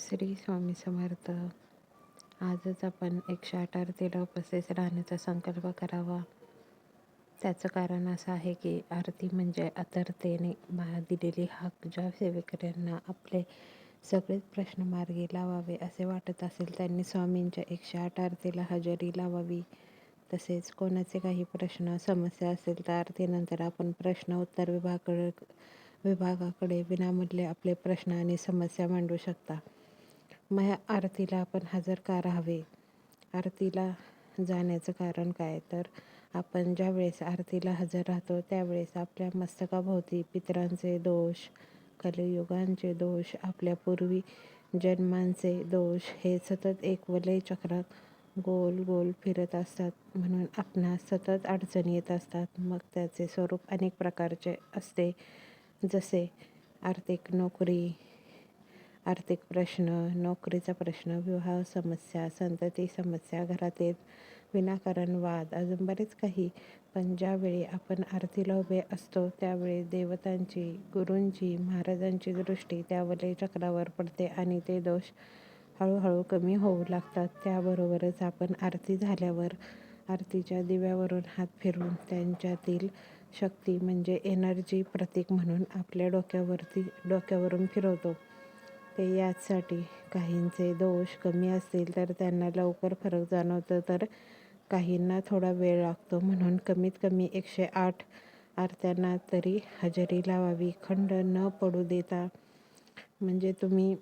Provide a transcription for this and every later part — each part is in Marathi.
श्री स्वामी समर्थ. आजच आपण एकशे आठ आरतीला उपस्थित राहण्याचा संकल्प करावा. त्याचं कारण असं आहे की आरती म्हणजे अतरतेने मा दिलेली हाक ज्या सेवेकऱ्यांना आपले सगळेच प्रश्न मार्गी लावावे असे वाटत असेल त्यांनी स्वामींच्या एकशे आठ आरतीला हजेरी लावावी. तसेच कोणाचे काही प्रश्न समस्या असेल तर आरतीनंतर आपण प्रश्न उत्तर विभागाकडे विभागाकडे विनामूल्य आपले प्रश्न आणि समस्या मांडू शकता. मग आरतीला आपण हजर का राहावे? आरतीला जाण्याचं कारण काय? तर आपण ज्या वेळेस आरतीला हजर राहतो त्यावेळेस आपल्या मस्तकाभोवती पितरांचे दोष कलियुगांचे दोष आपल्या पूर्वी जन्मांचे दोष हे सतत एक वलय चक्रात गोल गोल फिरत असतात. म्हणून आपणास सतत अडचणी येत असतात. मग त्याचे स्वरूप अनेक प्रकारचे असते. जसे आर्थिक नोकरी आर्थिक प्रश्न नोकरीचा प्रश्न विवाह समस्या संतती समस्या घरातील विनाकारण वाद अजून बरेच काही. पण ज्यावेळी आपण आरतीला उभे असतो त्यावेळी देवतांची गुरूंची महाराजांची दृष्टी त्या चक्रावर पडते आणि ते दोष हळूहळू कमी होऊ लागतात. त्याबरोबरच आपण आरती झाल्यावर आरतीच्या दिव्यावरून हात फिरून त्यांच्यातील शक्ती म्हणजे एनर्जी प्रतीक म्हणून आपल्या डोक्यावरती डोक्यावरून फिरवतो. ते याचसाठी काहींचे दोष कमी असतील तर त्यांना लवकर फरक जाणवतं तर काहींना थोडा वेळ लागतो. म्हणून कमीत कमी एकशे आठ आरत्यांना तरी हजेरी लावावी. खंड न पडू देता म्हणजे तुम्ही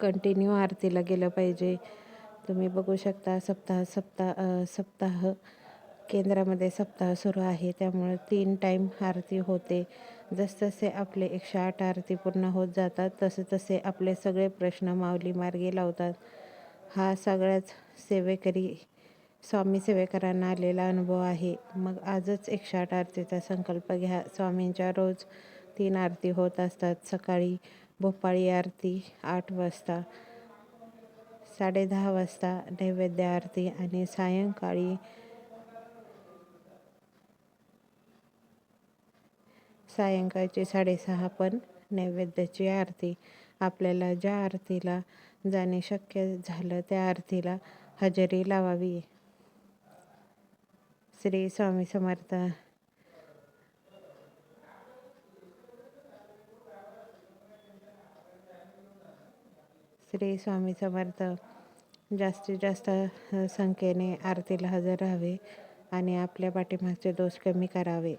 कंटिन्यू आरतीला गेलं पाहिजे. तुम्ही बघू शकता सप्ताह सप्ताह सप्ताह केंद्रामध्ये सप्ताह सुरू आहे. त्यामुळे तीन टाईम आरती होते. जसजसे आपले एकशे आठ आरती पूर्ण होत जातात तसे तसे आपले सगळे प्रश्न माऊली मार्गी लावतात. हा सगळ्याच सेवेकरी स्वामी सेवेकरांना आलेला अनुभव आहे. मग आजच एकशे आठ आरतीचा संकल्प घ्या. स्वामींच्या रोज तीन आरती होत असतात. सकाळी भोपाळी आरती आठ वाजता साडेदहा वाजता नैवेद्य आरती आणि सायंकाळी सायंकाळची साडेसहा पण नैवेद्याची आरती. आपल्याला ज्या आरतीला जाणे शक्य झालं त्या आरतीला हजेरी लावावी. श्री स्वामी समर्थ. श्री स्वामी समर्थ. जास्तीत जास्त संख्येने आरतीला हजर राहावे आणि आपल्या पाठीमागचे दोष कमी करावे.